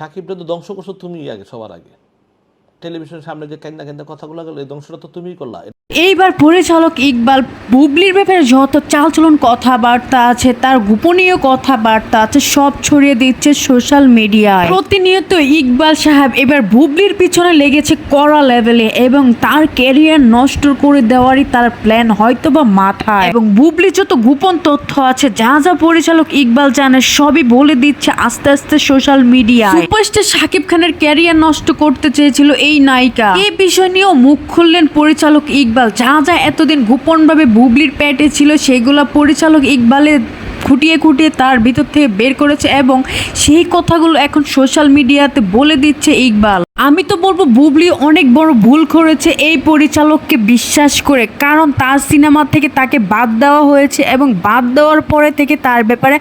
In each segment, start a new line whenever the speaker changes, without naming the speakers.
সাকিবটা তো ধ্বংস করছ তুমি আগে, সবার আগে। টেলিভিশনের সামনে যে কেন্দা কেন্দা কথাগুলো গেলো, এই ধ্বংসটা তো তুমিই করলা।
এইবার পরিচালক ইকবাল বুবলির ব্যাপারে যত চালচলন কথাবার্তা আছে, তার গোপনীয় কথাবার্তা আছে, সব ছড়িয়ে দিচ্ছে সোশ্যাল মিডিয়ায়। প্রতিনিয়ত ইকবাল সাহেব এবার বুবলির পিছনে লেগেছে কড়া লেভেলে এবং তার ক্যারিয়ার নষ্ট করে দেওয়ারই তার প্ল্যান হয়তো বা মাথায়। এবং বুবলি যত গোপন তথ্য আছে, যা যা পরিচালক ইকবাল জানে, সবই বলে দিচ্ছে আস্তে আস্তে সোশ্যাল মিডিয়ায়। সুপারস্টার সাকিব খানের ক্যারিয়ার নষ্ট করতে চেয়েছিল এই নায়িকা। এই বিষয় নিয়েও মুখ খুললেন পরিচালক ইকবাল যা যা এতদিন গোপনভাবে বুবলির প্যাটে ছিল সেগুলো পরিচালক ইকবালের খুঁটিয়ে খুঁটিয়ে তার ভিতর থেকে বের করেছে এবং সেই কথাগুলো এখন সোশ্যাল মিডিয়াতে বলে দিচ্ছে ইকবাল। আমি তো বলব বুবলি অনেক বড় ভুল করেছে এই পরিচালককে বিশ্বাস করে। কারণ তার সিনেমা থেকে তাকে বাদ দেওয়া হয়েছে এবং বাদ দেওয়ার পরে থেকে তার ব্যাপারে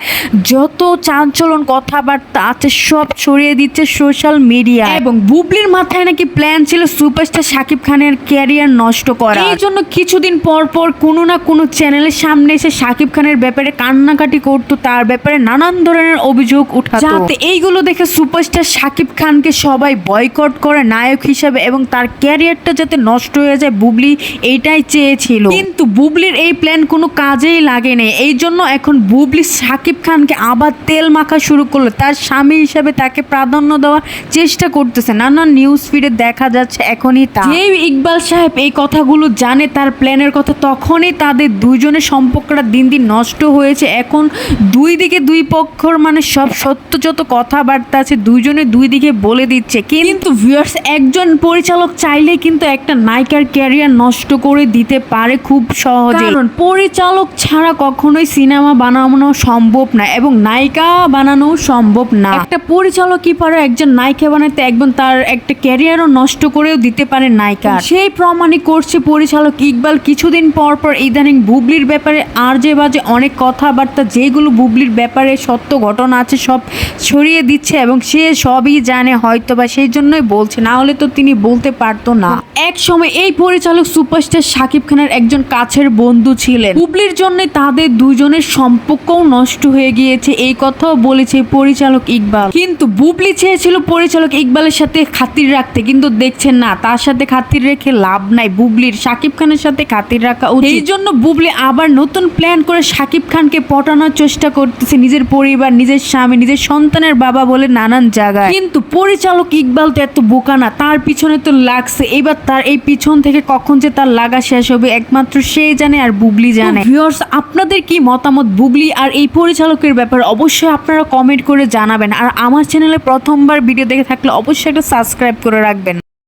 যত চাঞ্চলন কথাবার্তা আছে সব ছড়িয়ে দিচ্ছে সোশ্যাল মিডিয়া এবং বুবলির মাথায় নাকি প্ল্যান ছিল সুপারস্টার শাকিব খানের ক্যারিয়ার নষ্ট করা এই জন্য কিছুদিন পর পর কোনো না কোনো চ্যানেলের সামনে এসে শাকিব খানের ব্যাপারে কান্নাকাটি করতো তার ব্যাপারে নানান ধরনের অভিযোগ উঠাতো। যাতে এইগুলো দেখে সুপারস্টার শাকিব খানকে সবাই বয়কট করে নায়ক হিসেবে এবং তার ক্যারিয়ারটা যাতে নষ্ট হয়ে যায় বুবলি এইটাই চেয়েছিল। কিন্তু বুবলির এই প্ল্যান কোনো কাজেই লাগেনি। এই জন্য এখন বুবলি শাকিব খানকে আবার তেল মাখা শুরু করল। তার স্বামী হিসেবে তাকে প্রাধান্য দেওয়ার চেষ্টা করতেছে। নানান নিউজ ফিডে দেখা যাচ্ছে এখনই তা। যেই ইকবাল সাহেব এই কথাগুলো জানে, তার প্ল্যানের কথা, তখনই তাদের দুইজনের সম্পর্কটা দিন দিন নষ্ট হয়েছে। এখন দুই দিকে দুই পক্ষর মানে সব সত্য যত কথাবার্তা আছে দুইজনে দুই দিকে বলে দিচ্ছে। কিন্তু ভিউয়ার্স একজন পরিচালক চাইলে কিন্তু একটা নায়িকার ক্যারিয়ার নষ্ট করে দিতে পারে খুব সহজে কারণ পরিচালক ছাড়া কখনোই সিনেমা বানানো সম্ভব না এবং নায়িকা বানানো সম্ভব না। একটা পরিচালকই পারে একজন নায়িকা বানাতে একদম তার একটা ক্যারিয়ারও নষ্ট করেও দিতে পারে নায়িকা। সেই প্রমাণই করছে পরিচালক ইকবাল কিছুদিন পর পর ইদানিং বুবলির ব্যাপারে আর যে বাজে অনেক কথাবার্তা যেগুলো বুবলির ব্যাপারে সত্য ঘটনা আছে সব ছড়িয়ে দিচ্ছে এবং সে সবই জানে হয়তো বা সেই জন্যই বলছে, না হলে তো তিনি বলতে পারতো না। এক সময় এই পরিচালক সুপারস্টার শাকিব খানের একজন কাছের বন্ধু ছিলেন। বুবলির জন্য তাদের দুজনের সম্পর্কও নষ্ট হয়ে গিয়েছে, এই কথাও বলেছে পরিচালক ইকবাল। কিন্তু বুবলি চেয়েছিল পরিচালক ইকবালের সাথে খাতির রাখতে, কিন্তু দেখছেন না, তার সাথে খাতির রেখে লাভ নাই। বুবলির, শাকিব খানের সাথে খাতির রাখা উচিত। এই জন্য বুবলি আবার নতুন প্ল্যান করে শাকিব খানকে পটানোর চেষ্টা করতেছে, নিজের পরিবার, নিজের স্বামী, নিজের সন্তানের বাবা বলে নানান জায়গায়। কিন্তু পরিচালক ইকবাল তো এত বোকা না তার পিছনে তো লাগছে। এবার তার এই পিছন থেকে কখন যে তার লাগা শেষ হবে একমাত্র সে জানে আর বুবলি জানে। ভিউয়ার্স আপনাদের কি মতামত বুবলি আর এই পরিচালকের ব্যাপারে? অবশ্যই আপনারা কমেন্ট করে জানাবেন। আর আমার চ্যানেলে প্রথমবার ভিডিও দেখে থাকলে অবশ্যই একটা সাবস্ক্রাইব করে রাখবেন।